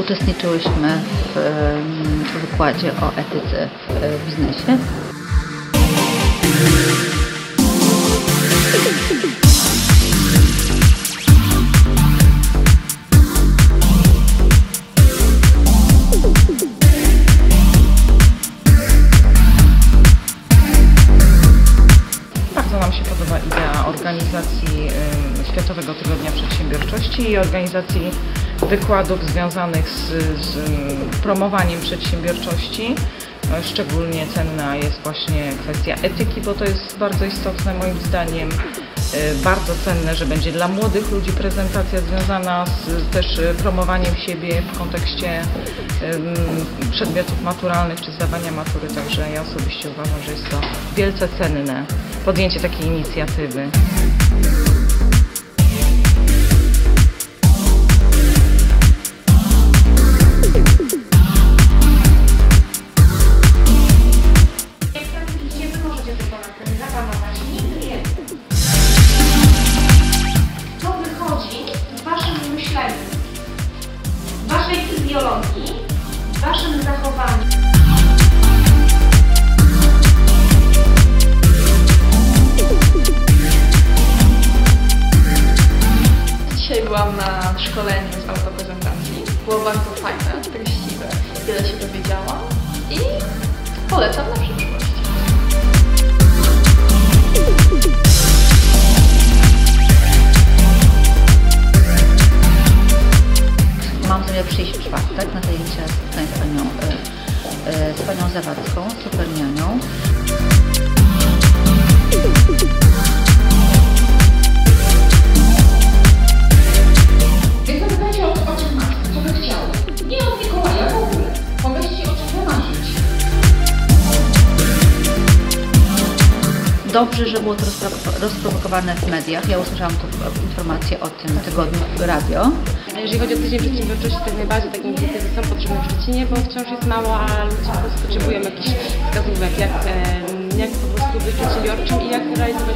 uczestniczyłyśmy w, wykładzie o etyce w e, biznesie. Organizacji Światowego Tygodnia Przedsiębiorczości i organizacji wykładów związanych z, z em, promowaniem przedsiębiorczości. E, Szczególnie cenna jest właśnie kwestia etyki, bo to jest bardzo istotne moim zdaniem. E, Bardzo cenne, że będzie dla młodych ludzi prezentacja związana z też promowaniem siebie w kontekście przedmiotów maturalnych czy zdawania matury. Także ja osobiście uważam, że jest to wielce cenne podjęcie takiej inicjatywy. Szkoleniu z autoprezentacji. Było bardzo fajne, treściwe. Wiele się dowiedziałam i polecam na przyszłość. Mam zamiar przyjść w czwartek na zajęcia spotkań z panią, e, e, z panią Zawadzką, supernianią. Dobrze, że było to rozpro- rozprowokowane w mediach. Ja usłyszałam tu informację o tym tygodniu w radio. Jeżeli chodzi o tydzień przedsiębiorczości, to najbardziej takie inicjatywy są potrzebne w Szczecinie, bo wciąż jest mało, a ludzie po prostu potrzebują jakichś wskazówek, jak, jak po prostu być przedsiębiorczym i jak realizować.